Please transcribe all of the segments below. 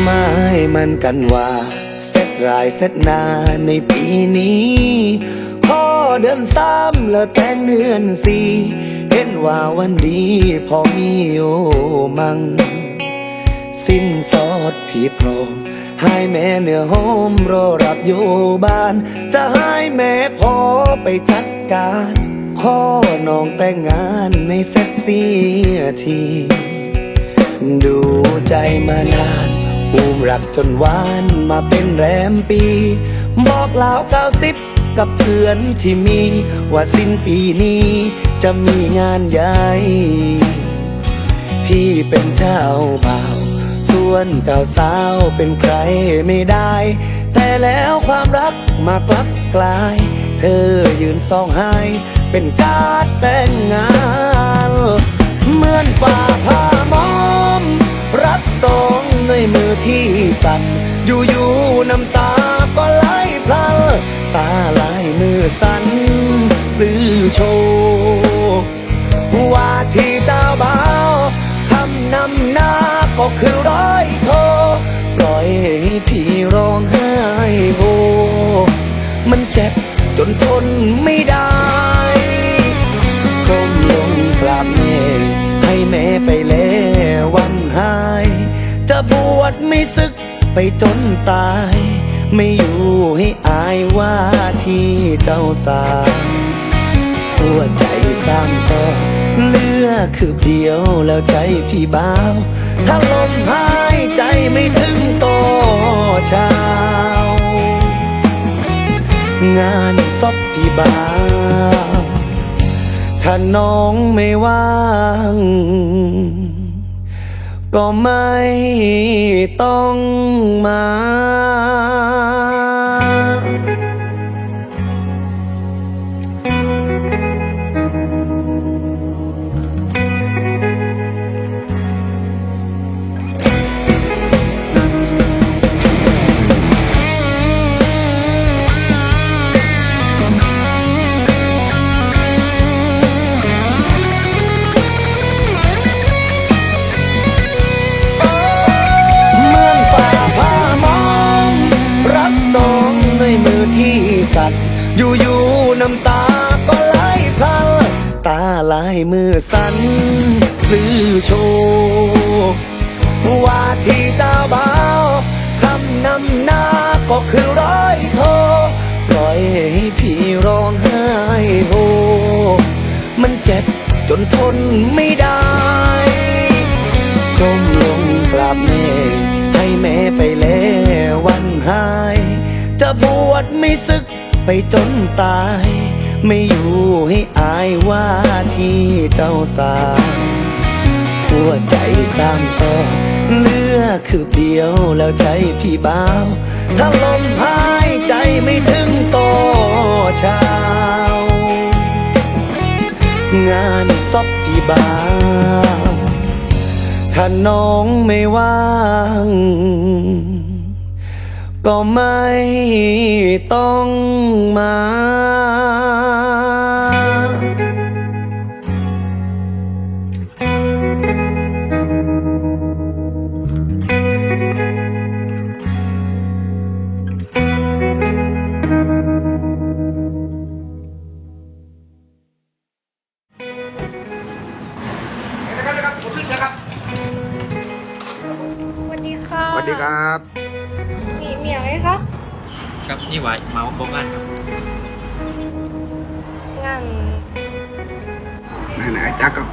ไม้มันกันว่าเสร็จรายเสร็จนาในปีนี้พ่อเดือนสามแล้วแต่งเดือนสี่เห็นว่าวันดีพอมีโอมัง สิ้นสอดผีพรงให้แม่เนื้อหอมรอรับอยู่บ้าน จะให้แม่พอไปจัดการข้อน้องแต่งงานในเซ็กซี่ที ดูใจมานาน ภูมิรักจนหวานมาเป็นแรมปี บอกลาวเก้าสิบกับเพื่อนที่มี ว่าสิ้นปีนี้จะมีงานใหญ่พี่เป็นเจ้าบ่าว ส่วนเจ้าสาวเป็นใครไม่ได้ แต่แล้วความรักมากลับกลาย เธอยืนซองไห้เป็นการแต่งงาน ที่สั่นอยู่ๆน้ำตาก็ไหลพลันตาลายมือสั่นหรือโชว์ว่าที่เจ้าบ่าวทำนำหน้าก็คือร้อยโทปล่อยให้พี่ร้องไห้โฮมันเจ็บจนทนไม่ได้ บวชไม่ศึกไปจนตาย ไม่อยู่ให้อายว่าที่เจ้าสาวหัวใจสร้างซอเลือคือเดียวแล้วใจพี่บ้าวถ้าลมหายใจไม่ถึงโตเช้างานซบพี่บ้าวถ้าน้องไม่ว่าง ก็ไม่ต้องมา สั่อยู่ๆน้ำตาก็ไหลพลันตาลายมือสั่นหรือโชว์ว่าที่เจ้าบ่าวคำนำหน้าก็คือร้อยโทปล่อยให้พี่ร้องไห้โฮมันเจ็บจนทนไม่ได้ก้มลงกราบแม่ให้แม่ไปแล้ววันหาย จะบวชไม่ศึก ไปจนตาย ไม่อยู่ให้อายว่าที่เจ้าสาวหัวใจสามซอกเลือกคือเดียวแล้วใจพี่บ้าว ถ้าลมหายใจไม่ถึงโตอเช้างานซบพี่บ้าวถ้าน้องไม่ว่าง ก็ไม่ต้องมาสวัสดีค่ะ สวัสดีครับ มีมีอะไรคะครับนี่หวายเมาส์บอกกันครับงานไหนๆจักกับ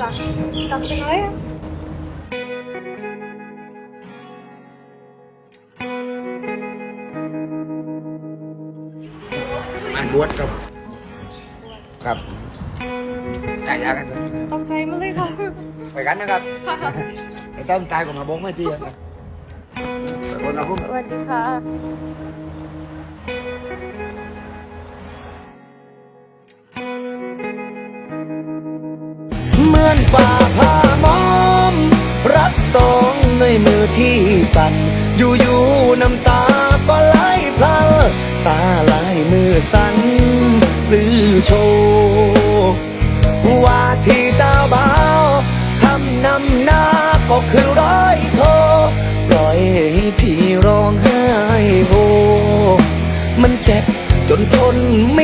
จักจักเป็นอะไรอะมาบวชกับ ครับจ่ายยากันตกใจมาเลยค่ะไปกันนะครับค่ะไอ้ต้อมตายก่อนมาบงไม่ตีนะครับ สวัสดีครับผมสวัสดีค่ะ เหมือนฝ่าผ้ามอม รับสองด้วยมือที่สั่น อยู่ๆน้ำตาก็ไหลพลันตาไหลมือสั่นหรือโชว์ว่าที่เจ้าบ่าวคำนำหน้าก็คือรอ จนทนไม่